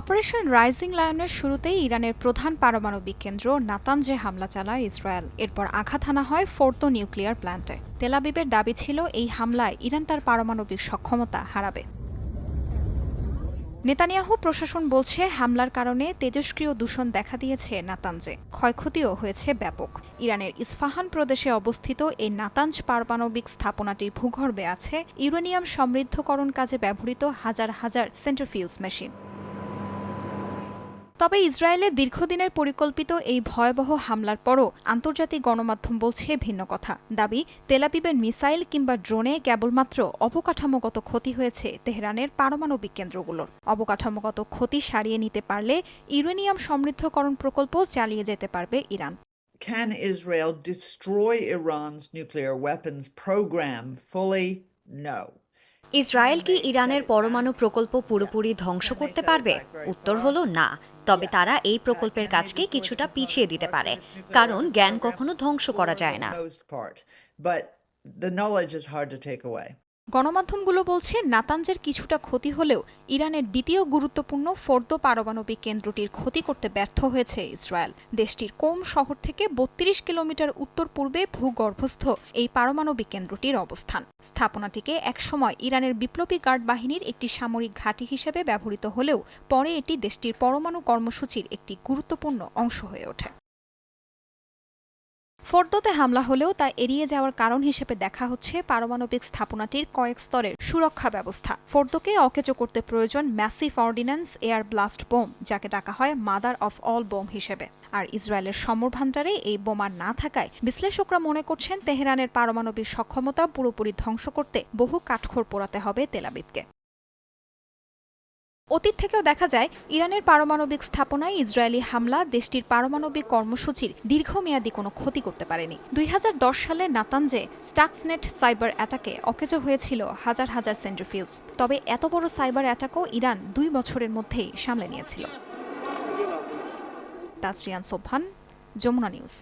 Operation rising লায়নের শুরুতেই ইরানের প্রধান পারমাণবিক কেন্দ্র নাতানজে হামলা চালায় ইসরায়েল। এরপর আঘাত হানা হয় ফোর্তো নিউক্লিয়ার প্ল্যান্টে। তেলাবিবের দাবি ছিল এই হামলায় ইরান তার পারমাণবিক সক্ষমতা হারাবে। নেতানিয়াহু প্রশাসন বলছে, হামলার কারণে তেজস্ক্রিয় দূষণ দেখা দিয়েছে নাতানজে। ক্ষয়ক্ষতিও হয়েছে ব্যাপক। ইরানের ইস্ফাহান প্রদেশে অবস্থিত এই নাতাঞ্জ পারমাণবিক স্থাপনাটির ভূগর্ভে আছে ইউরেনিয়াম সমৃদ্ধকরণ কাজে ব্যবহৃত হাজার হাজার সেন্ট্রিফিউজ মেশিন তবে ইসরায়েলের দীর্ঘদিনের পরিকল্পিত এই ভয়াবহ হামলার পরও আন্তর্জাতিক গণমাধ্যম বলছে ভিন্ন কথা দাবি তেলাপিবের মিসাইল কিংবা ড্রোনে কেবলমাত্র অবকাঠামোগত ক্ষতি হয়েছে তেহরানের পারমাণবিক কেন্দ্রগুলোর অবকাঠামোগত ক্ষতি সারিয়ে নিতে পারলে ইউরেনিয়াম সমৃদ্ধকরণ প্রকল্প চালিয়ে যেতে পারবে Iran Can Israel destroy Iran's nuclear weapons program fully? No. Israel কি ইরানের পরমাণু প্রকল্প পুরোপুরি ধ্বংস করতে পারবে? উত্তর হলো না। তবে তারা এই প্রকল্পের কাজকে কিছুটা পিছিয়ে দিতে পারে, কারণ জ্ঞান কখনো ধ্বংস করা যায় না। গণমাধ্যমগুলো বলছে নাতাঞ্জের কিছুটা ক্ষতি হলেও ইরানের দ্বিতীয় গুরুত্বপূর্ণ ফোর্দো পারমাণবিক কেন্দ্রটির ক্ষতি করতে ব্যর্থ হয়েছে ইসরায়েল। দেশটির কোম শহর থেকে বত্রিশ কিলোমিটার উত্তর পূর্বে ভূগর্ভস্থ এই পারমাণবিক কেন্দ্রটির অবস্থান। স্থাপনাটিকে একসময় ইরানের বিপ্লবী গার্ড বাহিনীর একটি সামরিক ঘাঁটি হিসেবে ব্যবহৃত হলেও পরে এটি দেশটির পরমাণু কর্মসূচির একটি গুরুত্বপূর্ণ অংশ হয়ে ওঠে। ফোর্দোতে হামলা হলেও তা এড়িয়ে যাওয়ার কারণ হিসেবে দেখা হচ্ছে পারমাণবিক স্থাপনাটির কয়েক স্তরের সুরক্ষা ব্যবস্থা। ফোর্দোকে অকেজো করতে প্রয়োজন massive ordnance air blast bomb, যাকে ডাকা হয় মাদার অফ অল বোম হিসেবে। আর ইসরায়েলের সমরভান্ডারে এই বোমা না থাকায় বিশ্লেষকরা মনে করছেন তেহরানের পারমাণবিক সক্ষমতা পুরোপুরি ধ্বংস করতে বহু কাঠখড় পোড়াতে হবে তেলাবিবকে অতীত থেকেও দেখা যায়, ইরানের পারমাণবিক স্থাপনায় ইসরায়েলি হামলা দেশটির পারমাণবিক কর্মসূচির দীর্ঘমেয়াদী কোনো ক্ষতি করতে পারেনি। দুই হাজার দশ সালে নাতানজে স্টাক্সনেট সাইবার অ্যাটাকে অকেজো হয়েছিল হাজার হাজার সেন্ট্রিফিউজ। তবে এত বড় সাইবার অ্যাটাকও ইরান দুই বছরের মধ্যেই সামলে নিয়েছিল। তাসরিয়ান সোভান যমুনা নিউজ।